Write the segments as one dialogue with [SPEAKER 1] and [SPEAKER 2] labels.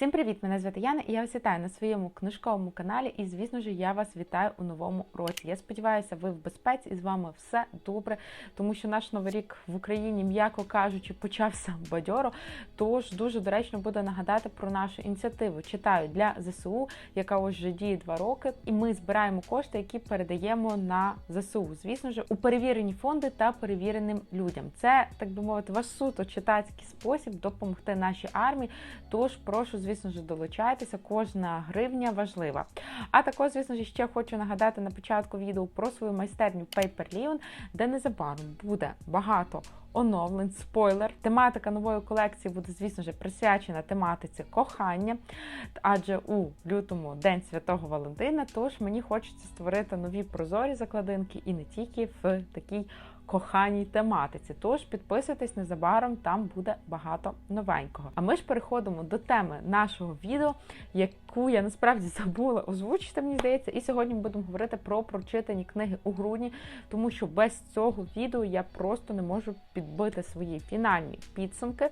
[SPEAKER 1] Всім привіт! Мене звати Яна і я вас вітаю на своєму книжковому каналі. І, звісно ж, я вас вітаю у новому році. Я сподіваюся, ви в безпеці і з вами все добре, тому що наш новий рік в Україні, м'яко кажучи, почався бадьоро. Тож дуже доречно буде нагадати про нашу ініціативу Читаю для ЗСУ, яка вже діє два роки. І ми збираємо кошти, які передаємо на ЗСУ. Звісно ж, у перевірені фонди та перевіреним людям. Це так би мовити, ваш суто читацький спосіб допомогти нашій армії. Тож прошу, звісно ж, долучайтеся. Кожна гривня важлива. А також, звісно ж, ще хочу нагадати на початку відео про свою майстерню Paper Leon, де незабаром буде багато оновлень, спойлер. Тематика нової колекції буде, звісно ж, присвячена тематиці кохання, адже у лютому День Святого Валентина. Тож мені хочеться створити нові прозорі закладинки і не тільки в такій коханій тематиці. Тож підписуйтесь незабаром, там буде багато новенького. А ми ж переходимо до теми нашого відео, яку я насправді забула озвучити, мені здається. І сьогодні ми будемо говорити про прочитані книги у грудні, тому що без цього відео я просто не можу підбити свої фінальні підсумки.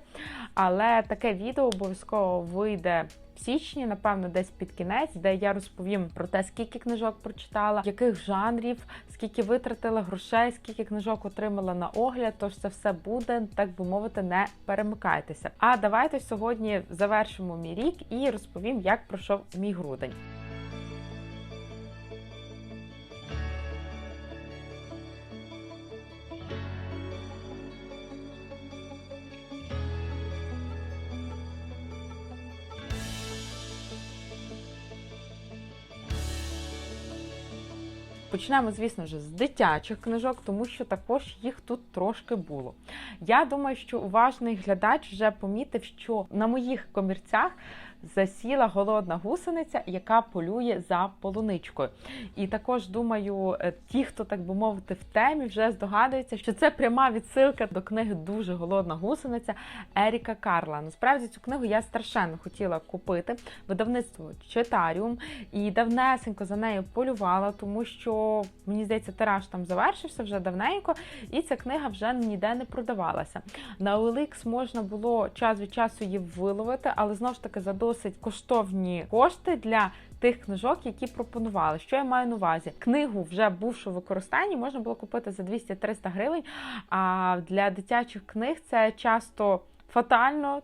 [SPEAKER 1] Але таке відео обов'язково вийде. В січні, напевно, десь під кінець, де я розповім про те, скільки книжок прочитала, яких жанрів, скільки витратила грошей, скільки книжок отримала на огляд. Тож це все буде, так би мовити, не перемикайтеся. А давайте сьогодні завершимо мій рік і розповім, як пройшов мій грудень. Почнемо, звісно ж, з дитячих книжок, тому що також їх тут трошки було. Я думаю, що уважний глядач вже помітив, що на моїх комірцях засіла голодна гусениця, яка полює за полуничкою. І також думаю, е, ті, хто так би мовити, в темі, вже здогадуються, що це пряма відсилка до книги Дуже голодна гусениця Еріка Карла. Насправді цю книгу я страшенно хотіла купити. Видавництво Читаріум і давнесенько за нею полювала, тому що мені здається, тираж там завершився вже давненько, і ця книга вже ніде не продавалася. На OLX можна було час від часу її виловити, але знову ж таки за досить коштовні кошти для тих книжок, які пропонували. Що я маю на увазі? Книгу вже бувшу в використанні, можна було купити за 200-300 гривень. А для дитячих книг це часто фатально.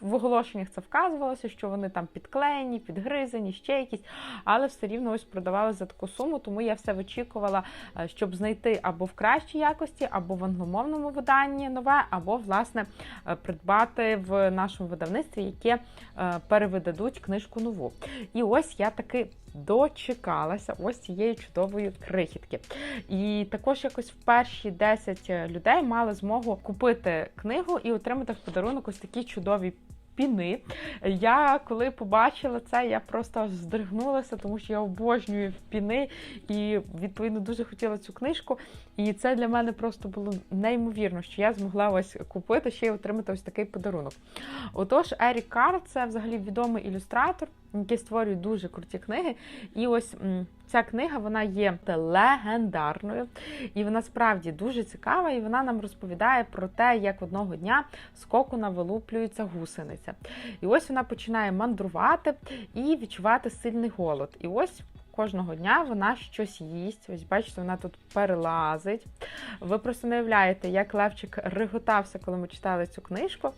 [SPEAKER 1] В оголошеннях це вказувалося, що вони там підклеєні, підгризані, ще якісь, але все рівно ось продавали за таку суму, тому я все вичікувала, е, щоб знайти або в кращій якості, або в англомовному виданні нове, або, власне, е, придбати в нашому видавництві, яке е, перевидадуть книжку нову. І ось я таки. Дочекалася ось цієї чудової крихітки. І також якось в перші 10 людей мали змогу купити книгу і отримати в подарунок ось такі чудові піни. Я коли побачила це, я просто здригнулася, тому що я обожнюю піни і відповідно дуже хотіла цю книжку. І це для мене просто було неймовірно, що я змогла ось купити ще й отримати ось такий подарунок. Отож, Ерік Карл це взагалі відомий ілюстратор, який створюють дуже круті книги. І ось ця книга вона є легендарною, і вона справді дуже цікава. І вона нам розповідає про те, як одного дня з кокона вилуплюється гусениця. І ось вона починає мандрувати і відчувати сильний голод. І ось кожного дня вона щось їсть. Ось, бачите, вона тут перелазить. Ви просто не уявляєте, як Левчик реготався, коли ми читали цю книжку.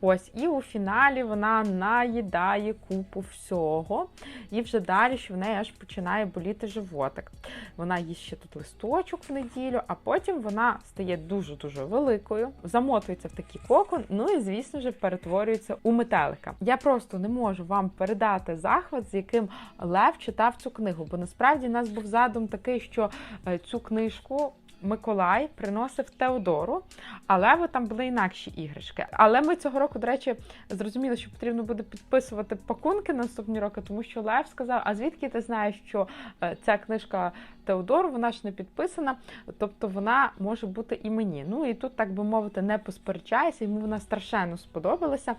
[SPEAKER 1] Ось, і у фіналі вона наїдає купу всього. І вже далі, що в неї аж починає боліти животик. Вона їсть ще тут листочок в неділю, а потім вона стає дуже-дуже великою, замотується в такий кокон, ну і, звісно ж, перетворюється у метелика. Я просто не можу вам передати захват, з яким Лев читав цю книгу бо насправді у нас був задум такий, що е, цю книжку. Миколай приносив Теодору, але там були інакші іграшки. Але ми цього року, до речі, зрозуміли, що потрібно буде підписувати пакунки на наступні роки, тому що Лев сказав: А звідки ти знаєш, що е, ця книжка Теодору, вона ж не підписана, тобто вона може бути і мені. Ну і тут, так би мовити, не посперечається, йому вона страшенно сподобалася.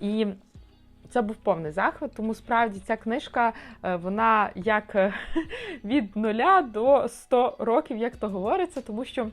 [SPEAKER 1] І це був повний захват, тому справді ця книжка е, вона як е, від нуля до 100 років, як то говориться, тому що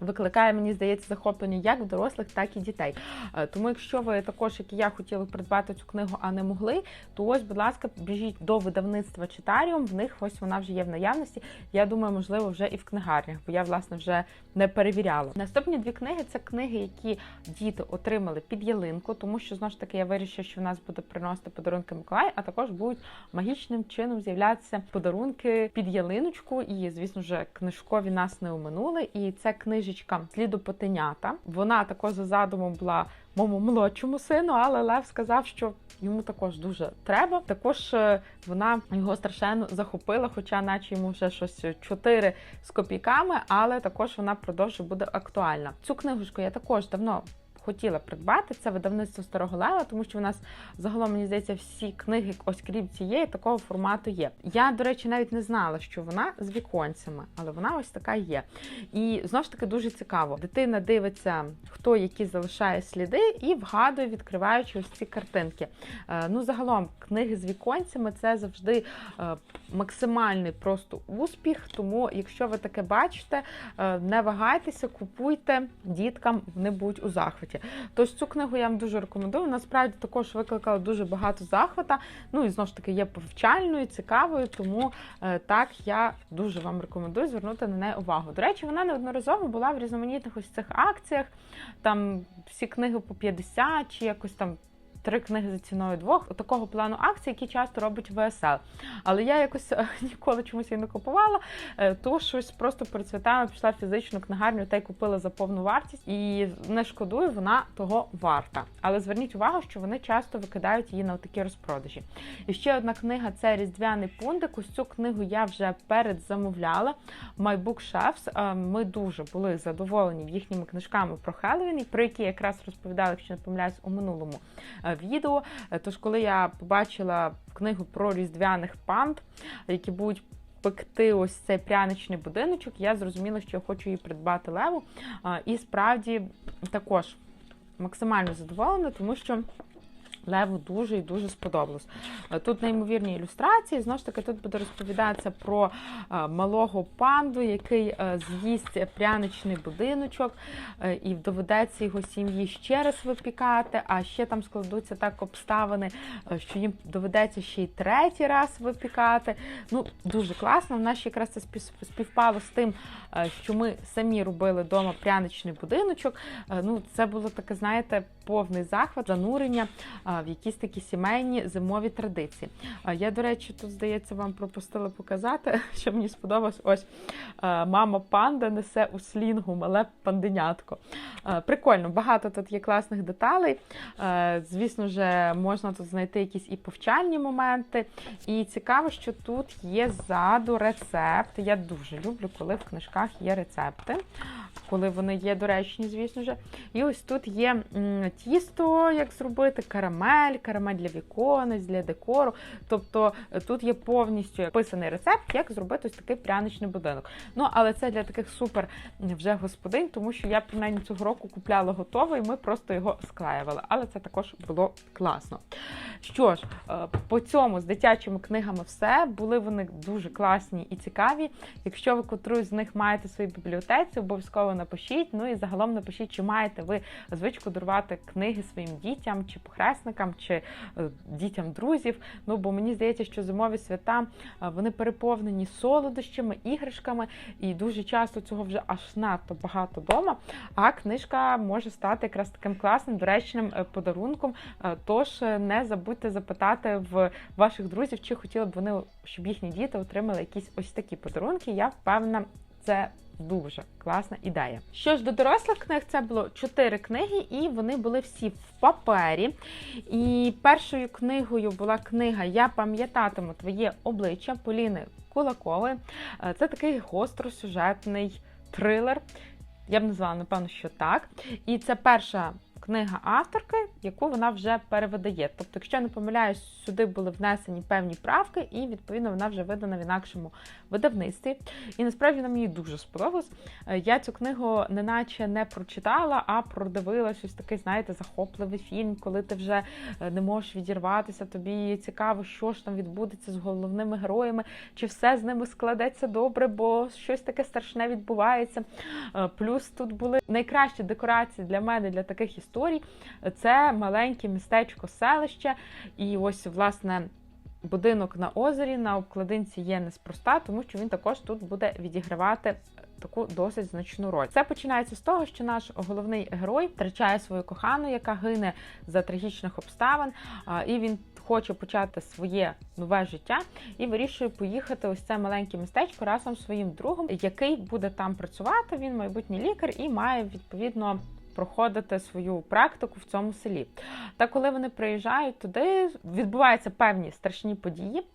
[SPEAKER 1] Викликає, мені здається, захоплення як в дорослих, так і дітей. Е, Тому, якщо ви також, як і я, хотіли придбати цю книгу, а не могли, то ось, будь ласка, біжіть до видавництва Читаріум. В них ось вона вже є в наявності. Я думаю, можливо, вже і в книгарнях, бо я власне вже не перевіряла. Наступні дві книги це книги, які діти отримали під ялинку, тому що знову ж таки я вирішила, що в нас буде приносити подарунки Миколай, а також будуть магічним чином з'являтися подарунки під ялиночку. І, звісно ж, книжкові нас не оминули. І це книжечка сліду потенята. Вона також за задумом була моєму молодшому сину, але Лев сказав, що йому також дуже треба. Також е, вона його страшенно захопила, хоча, наче йому вже щось 4 з копійками, але також вона продовжує буде актуальна. Цю книжку я також давно. Хотіла придбати це видавництво старого лева, тому що в нас загалом мені здається всі книги, ось крім цієї, такого формату є. Я, до речі, навіть не знала, що вона з віконцями, але вона ось така є. І знову ж таки дуже цікаво. Дитина дивиться, хто які залишає сліди, і вгадує, відкриваючи ось ці картинки. Е, Ну, загалом, книги з віконцями це завжди е, максимальний просто успіх. Тому, якщо ви таке бачите, е, не вагайтеся, купуйте діткам, вони будуть у захваті. Тож цю книгу я вам дуже рекомендую. Насправді також викликала дуже багато захвата. Ну і знову ж таки є повчальною, цікавою, тому е, так я дуже вам рекомендую звернути на неї увагу. До речі, вона неодноразово була в різноманітних ось цих акціях. Там всі книги по 50 чи якось там. Три книги за ціною двох такого плану акцій, які часто робить ВСЛ. Але я якось е, ніколи чомусь її не купувала, е, то щось просто перед святами пішла в фізичну книгарню та й купила за повну вартість і не шкодую, вона того варта. Але зверніть увагу, що вони часто викидають її на такі розпродажі. І ще одна книга це Різдвяний пундик. Ось цю книгу я вже передзамовляла. My Book Chefs. Е, Ми дуже були задоволені їхніми книжками про Хеллоуін, про які якраз розповідала, якщо не помиляюсь, у минулому відео. Тож, коли я побачила книгу про різдвяних панд, які будуть пекти ось цей пряничний будиночок, я зрозуміла, що я хочу її придбати леву. І справді також максимально задоволена, тому що. Леву дуже і дуже сподобалось. Тут неймовірні ілюстрації. Знову ж таки, тут буде розповідатися про малого панду, який з'їсть пряничний будиночок, і доведеться його сім'ї ще раз випікати. А ще там складуться так обставини, що їм доведеться ще й третій раз випікати. Ну, дуже класно. В нас якраз це співпало з тим, що ми самі робили вдома пряничний будиночок. Ну, це було таке, знаєте, повний захват, занурення в якісь такі сімейні зимові традиції. Я, до речі, тут, здається, вам пропустила показати, що мені сподобалось. Ось мама панда несе у слінгу мале панденятко. Прикольно, багато тут є класних деталей. Звісно ж, можна тут знайти якісь і повчальні моменти. І цікаво, що тут є ззаду рецепт. Я дуже люблю, коли в книжках є рецепти, коли вони є доречні, звісно ж. І ось тут є тісто, як зробити, карамель, карамель для віконець, для декору. Тобто тут є повністю писаний рецепт, як зробити ось такий пряничний будинок. Ну, але це для таких супер вже господинь, тому що я принаймні цього року купляла готовий, ми просто його склеювали. Але це також було класно. Що ж, по цьому з дитячими книгами все. Були вони дуже класні і цікаві. Якщо ви котру з них маєте в своїй бібліотеці, обов'язково напишіть. Ну і загалом напишіть, чи маєте ви звичку дарувати книги своїм дітям, чи похресникам, чи дітям друзів. Ну бо мені здається, що зимові свята вони переповнені солодощами, іграшками, і дуже часто цього вже аж надто багато вдома. А книжка може стати якраз таким класним, доречним подарунком. Тож не забудьте запитати в ваших друзів, чи хотіли б вони, щоб їхні діти отримали якісь ось такі подарунки. Я впевнена, це. Дуже класна ідея. Що ж до дорослих книг, це було чотири книги, і вони були всі в папері. І першою книгою була книга Я пам'ятатиму твоє обличчя Поліни Кулакови. Це такий гостросюжетний трилер. Я б назвала, напевно, що так. І це перша книга авторки, яку вона вже перевидає. Тобто, якщо я не помиляюсь, сюди були внесені певні правки, і відповідно вона вже видана в інакшому видавництві. І насправді вона мені дуже сподобалась. Е, Я цю книгу неначе не прочитала, а продивилась ось такий, знаєте, захопливий фільм, коли ти вже е, не можеш відірватися. Тобі цікаво, що ж там відбудеться з головними героями, чи все з ними складеться добре, бо щось таке страшне відбувається. Е, Плюс тут були найкращі декорації для мене для таких історій. Це маленьке містечко селище, і ось власне. Будинок на озері на обкладинці є неспроста, тому що він також тут буде відігравати таку досить значну роль. Це починається з того, що наш головний герой втрачає свою кохану, яка гине за трагічних обставин, і він хоче почати своє нове життя і вирішує поїхати ось це маленьке містечко разом з своїм другом, який буде там працювати. Він майбутній лікар і має відповідно. Проходити свою практику в цьому селі. Та коли вони приїжджають туди, відбуваються певні страшні події,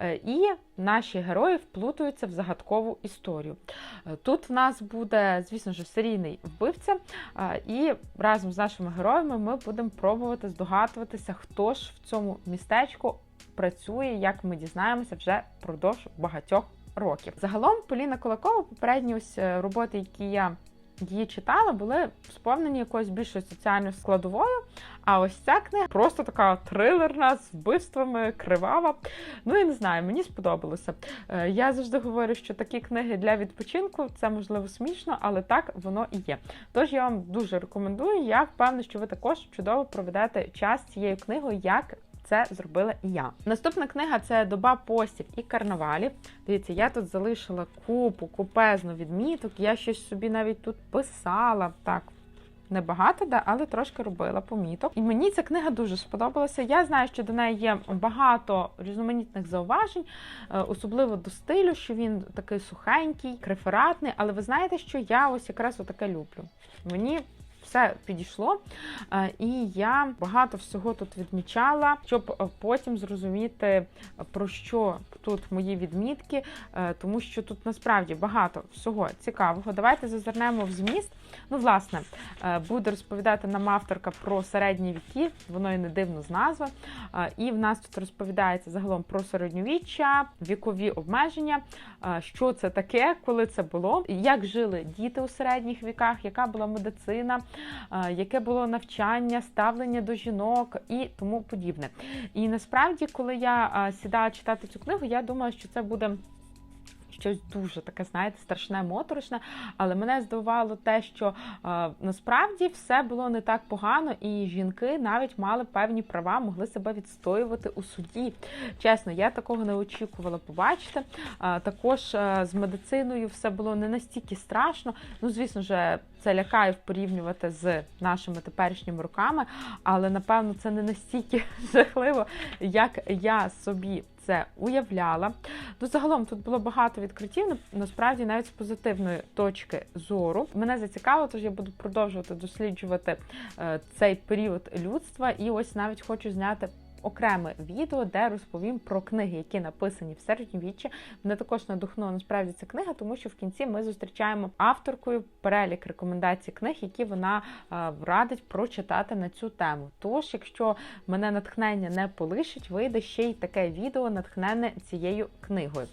[SPEAKER 1] е, і наші герої вплутуються в загадкову історію. Е, Тут в нас буде, звісно ж, серійний вбивця, е, і разом з нашими героями ми будемо пробувати здогадуватися, хто ж в цьому містечку працює, як ми дізнаємося вже впродовж багатьох років. Загалом Поліна Кулакова, попередні ось роботи, які я її читала, були сповнені якоюсь більшою соціальною складовою. А ось ця книга просто така трилерна з вбивствами, кривава. Ну я не знаю, мені сподобалося. Е, Я завжди говорю, що такі книги для відпочинку це можливо смішно, але так воно і є. Тож я вам дуже рекомендую. Я впевнена, що ви також чудово проведете час цією книгою, як це зробила і я. Наступна книга це доба постів і карнавалів. Дивіться, я тут залишила купу, купезну відміток. Я щось собі навіть тут писала. Так. Небагато, да, але трошки робила поміток. І мені ця книга дуже сподобалася. Я знаю, що до неї є багато різноманітних зауважень, е, особливо до стилю, що він такий сухенький, крефератний. Але ви знаєте, що я ось якраз отаке люблю. Мені все підійшло, е, і я багато всього тут відмічала, щоб е, потім зрозуміти, е, про що тут мої відмітки, тому що тут насправді багато всього цікавого. Давайте зазирнемо в зміст. Ну, власне, буде розповідати нам авторка про середні віки, воно і не дивно з назви. І в нас тут розповідається загалом про середньовіччя, вікові обмеження, що це таке, коли це було, як жили діти у середніх віках, яка була медицина, яке було навчання, ставлення до жінок і тому подібне. І насправді, коли я сідала читати цю книгу, я думала, що це буде. Щось дуже таке, знаєте, страшне, моторошне, але мене здивувало те, що е, насправді все було не так погано, і жінки навіть мали певні права, могли себе відстоювати у суді. Чесно, я такого не очікувала побачити. Е, також е, з медициною все було не настільки страшно. Ну, звісно ж, це лякає порівнювати з нашими теперішніми роками, але напевно це не настільки жахливо, як я собі це уявляла. Ну, загалом тут було багато відкриттів, насправді навіть з позитивної точки зору. Мене зацікавило, тож я буду продовжувати досліджувати е, цей період людства. І ось навіть хочу зняти. Окреме відео, де розповім про книги, які написані в середньовіччі. Мене також надихнула насправді ця книга, тому що в кінці ми зустрічаємо авторкою перелік рекомендацій книг, які вона е, радить прочитати на цю тему. Тож, якщо мене натхнення не полишить, вийде ще й таке відео, натхнене цією книгою.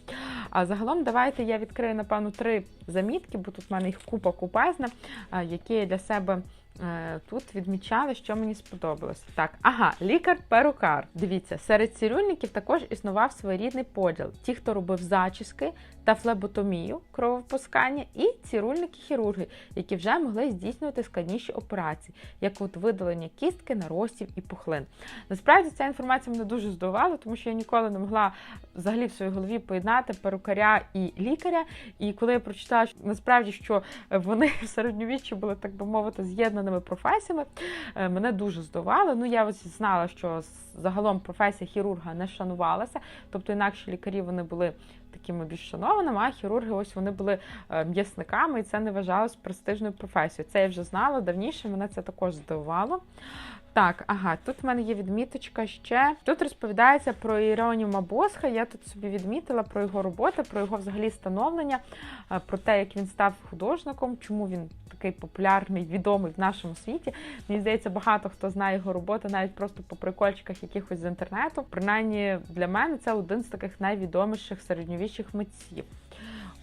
[SPEAKER 1] А загалом, давайте я відкрию, напевно, три замітки, бо тут в мене їх купа купезна, е, які я для себе. Е, Тут відмічали, що мені сподобалось. Так, ага, лікар-перукар. Дивіться, серед цирюльників також існував своєрідний поділ: ті, хто робив зачіски та флеботомію, кровопускання, і цирульники-хірурги, які вже могли здійснювати складніші операції, як от видалення кістки, наростів і пухлин. Насправді ця інформація мене дуже здивувала, тому що я ніколи не могла взагалі в своїй голові поєднати перукаря і лікаря. І коли я прочитала що насправді, що вони в середньовіччі були, так би мовити, з'єднаними професіями, е, мене дуже здивувало. Ну я ось знала, що загалом професія хірурга не шанувалася, тобто інакші лікарі вони були такими більш шанованими, а хірурги ось вони були е, м'ясниками, і це не вважалось престижною професією. Це я вже знала давніше, мене це також здивувало. Так, ага, тут в мене є відміточка ще. Тут розповідається про Іроніма Босха. Я тут собі відмітила про його роботи, про його взагалі становлення, е, про те, як він став художником, чому він такий популярний, відомий в нашому світі. Мені здається, багато хто знає його роботи, навіть просто по прикольчиках якихось з інтернету. Принаймні для мене це один з таких найвідоміших середньовічних митців.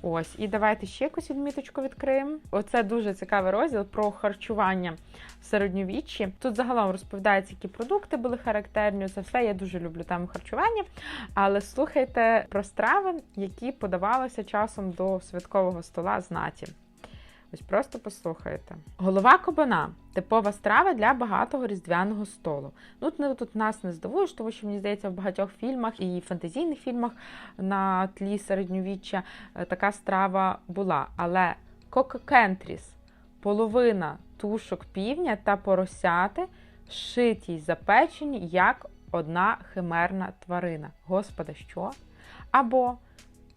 [SPEAKER 1] Ось, і давайте ще якусь відміточку відкриємо. Оце дуже цікавий розділ про харчування в середньовіччі. Тут загалом розповідається, які продукти були характерні. Це все я дуже люблю тему харчування. Але слухайте про страви, які подавалися часом до святкового стола знаті. Ось просто послухайте. Голова кабана типова страва для багатого різдвяного столу. Ну, тут, тут нас не здивуєш, тому що мені здається, в багатьох фільмах і фантазійних фільмах на тлі середньовіччя е, така страва була. Але кококентріс, половина тушок півня та поросяти шиті й запечені як одна химерна тварина. Господи, що? Або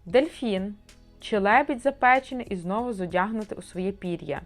[SPEAKER 1] дельфін чи лебідь запечений і знову зодягнути у своє пір'я.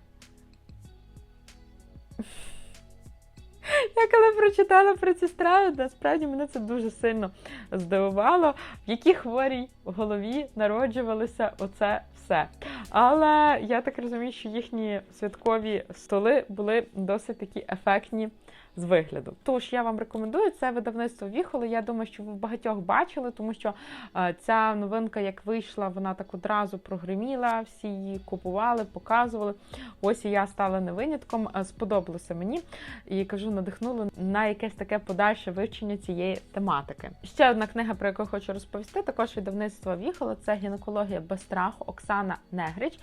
[SPEAKER 1] Я коли прочитала про ці страви, насправді мене це дуже сильно здивувало, в якій хворій голові народжувалося оце все. Але я так розумію, що їхні святкові столи були досить такі ефектні з вигляду. Тож я вам рекомендую це видавництво Віхоло. Я думаю, що ви багатьох бачили, тому що е, ця новинка, як вийшла, вона так одразу прогриміла, всі її купували, показували. Ось і я стала не винятком. Сподобалося мені і кажу, надихнуло на якесь таке подальше вивчення цієї тематики. Ще одна книга, про яку хочу розповісти, також видавництво Віхоло, це гінекологія без страху Оксана Негрич.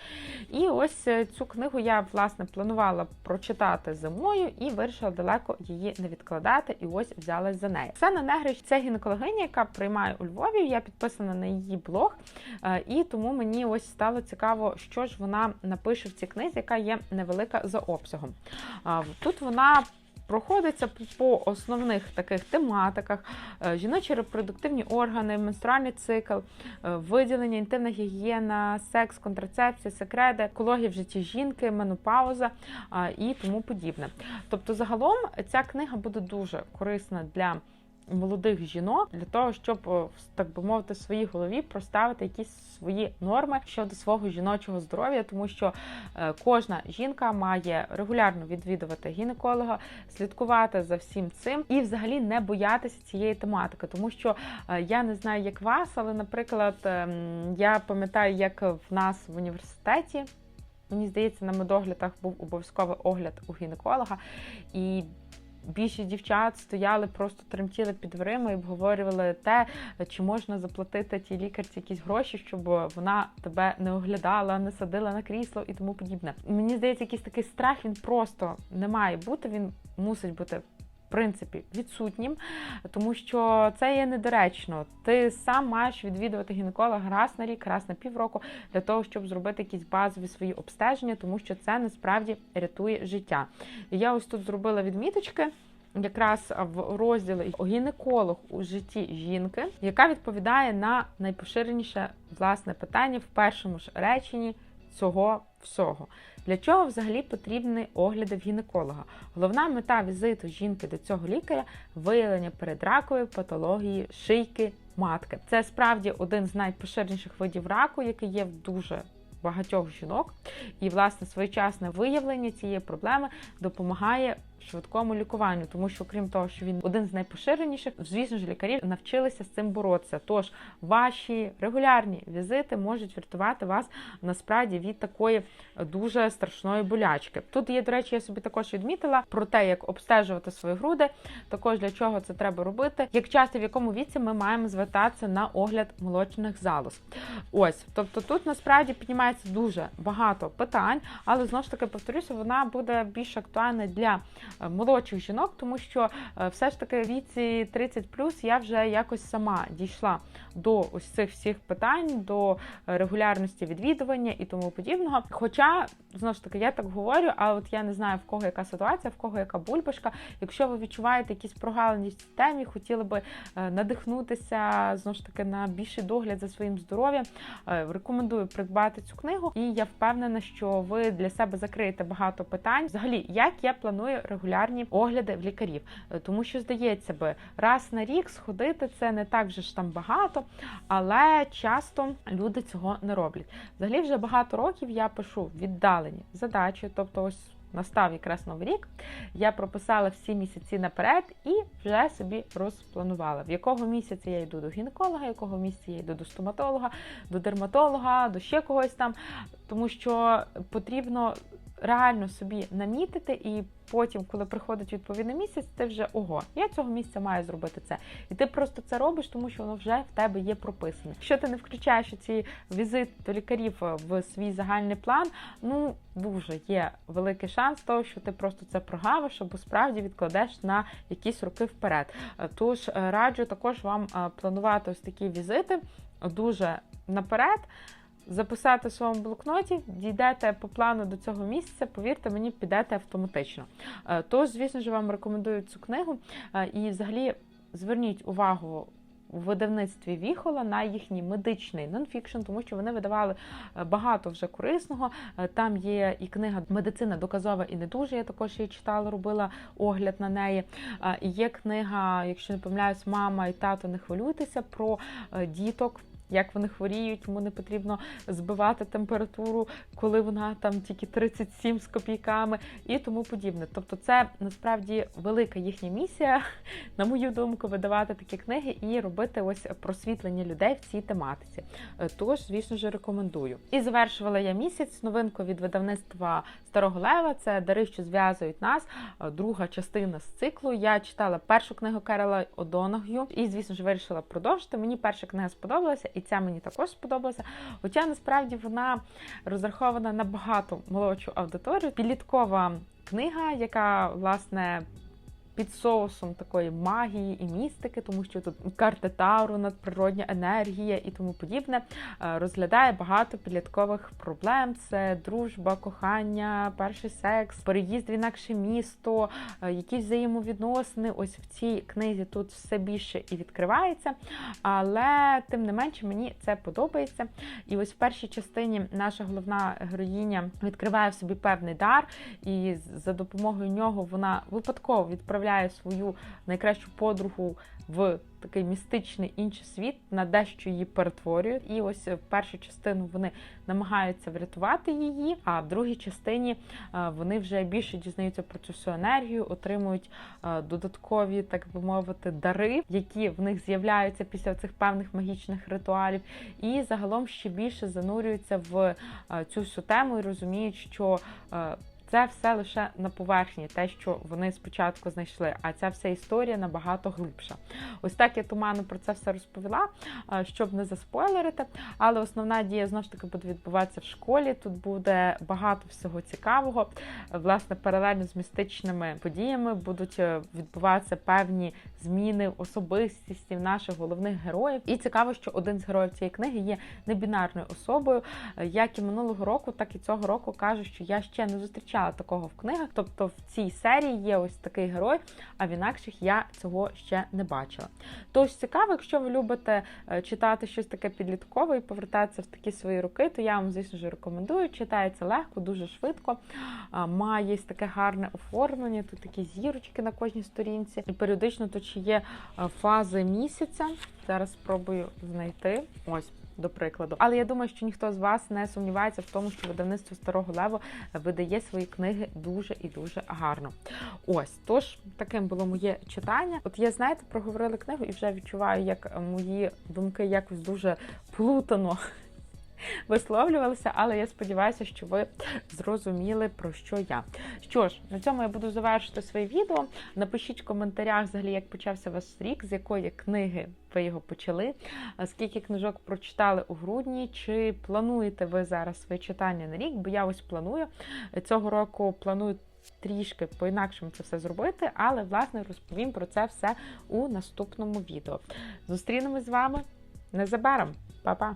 [SPEAKER 1] І ось е, цю книгу я власне планувала прочитати зимою і вирішила далеко її не відкладати, і ось взялась за неї. Оксана Негрич це гінекологиня, яка приймає у Львові. Я підписана на її блог, е, і тому мені ось стало цікаво, що ж вона напише в цій книзі, яка є невелика за обсягом. Тут вона проходиться по основних таких тематиках: е, жіночі репродуктивні органи, менструальний цикл, е, виділення, інтимна гігієна, секс, контрацепція, секрети, екологія в житті жінки, менопауза і тому подібне. Тобто, загалом ця книга буде дуже корисна для молодих жінок для того, щоб так би мовити, в своїй голові проставити якісь свої норми щодо свого жіночого здоров'я, тому що е, кожна жінка має регулярно відвідувати гінеколога, слідкувати за всім цим і, взагалі, не боятися цієї тематики, тому що е, я не знаю, як вас, але, наприклад, ем, я пам'ятаю, як в нас в університеті. Мені здається, на медоглядах був обов'язковий огляд у гінеколога, і більшість дівчат стояли, просто тремтіли під дверима і обговорювали те, чи можна заплатити тій лікарці якісь гроші, щоб вона тебе не оглядала, не садила на крісло і тому подібне. Мені здається, якийсь такий страх він просто не має бути. Він мусить бути принципі відсутнім, тому що це є недоречно. Ти сам маєш відвідувати гінеколога раз на рік, раз на півроку для того, щоб зробити якісь базові свої обстеження, тому що це насправді рятує життя. Я ось тут зробила відміточки. Якраз в розділі гінеколог у житті жінки, яка відповідає на найпоширеніше власне питання в першому ж реченні цього всього. Для чого взагалі потрібні огляди в гінеколога? Головна мета візиту жінки до цього лікаря виявлення передракової патології шийки матки. Це справді один з найпоширеніших видів раку, який є в дуже багатьох жінок. І, власне, своєчасне виявлення цієї проблеми допомагає швидкому лікуванню, тому що, крім того, що він один з найпоширеніших, звісно ж, лікарі навчилися з цим боротися. Тож ваші регулярні візити можуть врятувати вас насправді від такої дуже страшної болячки. Тут є, до речі, я собі також відмітила про те, як обстежувати свої груди, також для чого це треба робити, як часто в якому віці ми маємо звертатися на огляд молочних залоз. Ось, тобто тут насправді піднімається дуже багато питань, але знову ж таки повторюся, вона буде більш актуальна для молодших жінок, тому що е, все ж таки віці 30 я вже якось сама дійшла до ось цих всіх питань, до регулярності відвідування і тому подібного. Хоча, знову ж таки, я так говорю, а от я не знаю, в кого яка ситуація, в кого яка бульбашка. Якщо ви відчуваєте якісь прогалини в темі, хотіли би е, надихнутися знову ж таки на більший догляд за своїм здоров'ям, рекомендую придбати цю книгу, і я впевнена, що ви для себе закриєте багато питань. Взагалі, як я планую регулярні огляди в лікарів, Е, тому що здається би, раз на рік сходити це не так вже ж там багато, але часто люди цього не роблять. Взагалі, вже багато років я пишу віддалені задачі, тобто ось. Настав якраз новий рік, я прописала всі місяці наперед і вже собі розпланувала, в якого місяця я йду до гінеколога, якого місяця я йду до стоматолога, до дерматолога, до ще когось там, тому що потрібно реально собі намітити, і потім, коли приходить відповідний місяць, ти вже ого, я цього місяця маю зробити це. І ти просто це робиш, тому що воно вже в тебе є прописане. Якщо ти не включаєш ці візити до лікарів в свій загальний план, ну дуже є великий шанс того, що ти просто це прогавиш або справді відкладеш на якісь роки вперед. Тож е, раджу також вам е, планувати ось такі візити дуже наперед записати в своєму блокноті, дійдете по плану до цього місця, повірте мені, підете автоматично. Е, тож, звісно ж, вам рекомендую цю книгу е, і взагалі зверніть увагу. У видавництві Віхола на їхній медичний нонфікшн, тому що вони видавали е, багато вже корисного. Там є і книга Медицина доказова і не дуже. Я також її читала, робила огляд на неї. Є книга, якщо не помиляюсь, мама і тато не хвилюйтеся про діток як вони хворіють, йому не потрібно збивати температуру, коли вона там тільки 37 з копійками і тому подібне. Тобто, це насправді велика їхня місія, на мою думку, видавати такі книги і робити ось просвітлення людей в цій тематиці. Тож, звісно ж, рекомендую. І завершувала я місяць новинку від видавництва Старого Лева. Це дари, що зв'язують нас. Друга частина з циклу. Я читала першу книгу Керела Одоног'ю і, звісно ж, вирішила продовжити. Мені перша книга сподобалася і ця мені також сподобалася. Хоча насправді вона розрахована на багато молодшу аудиторію. Підліткова книга, яка власне під соусом такої магії і містики, тому що тут карта Тауру, надприродня енергія і тому подібне, е, розглядає багато підліткових проблем: це дружба, кохання, перший секс, переїзд в інакше місто, е, якісь взаємовідносини. Ось в цій книзі тут все більше і відкривається. Але тим не менше мені це подобається. І ось в першій частині наша головна героїня відкриває в собі певний дар, і за допомогою нього вона випадково відправляє відправляє свою найкращу подругу в такий містичний інший світ, на дещо її перетворює. І ось в першу частину вони намагаються врятувати її, а в другій частині е, вони вже більше дізнаються про цю всю енергію, отримують е, додаткові, так би мовити, дари, які в них з'являються після цих певних магічних ритуалів, і загалом ще більше занурюються в е, цю всю тему і розуміють, що це все лише на поверхні, те, що вони спочатку знайшли. А ця вся історія набагато глибша. Ось так я туману про це все розповіла, щоб не заспойлерити. Але основна дія знову ж таки буде відбуватися в школі. Тут буде багато всього цікавого. Власне, паралельно з містичними подіями будуть е, відбуватися певні зміни в особистості наших головних героїв. І цікаво, що один з героїв цієї книги є небінарною особою. Як і минулого року, так і цього року каже, що я ще не зустрічала зустрічала такого в книгах. Тобто в цій серії є ось такий герой, а в інакших я цього ще не бачила. Тож цікаво, якщо ви любите е, читати щось таке підліткове і повертатися в такі свої роки, то я вам, звісно ж, рекомендую. Читається легко, дуже швидко. Має таке гарне оформлення, тут такі зірочки на кожній сторінці. І періодично тут ще є е, фази місяця. Зараз спробую знайти. Ось до прикладу. Але я думаю, що ніхто з вас не сумнівається в тому, що видавництво старого леву видає свої книги дуже і дуже гарно. Ось тож таким було моє читання. От я знаєте, проговорила книгу і вже відчуваю, як мої думки якось дуже плутано висловлювалися, але я сподіваюся, що ви зрозуміли, про що я. Що ж, на цьому я буду завершити своє відео. Напишіть в коментарях, взагалі, як почався ваш рік, з якої книги ви його почали, скільки книжок прочитали у грудні, чи плануєте ви зараз своє читання на рік? Бо я ось планую. Цього року планую. Трішки по-інакшому це все зробити, але, власне, розповім про це все у наступному відео. Зустрінемось з вами незабаром. Па-па!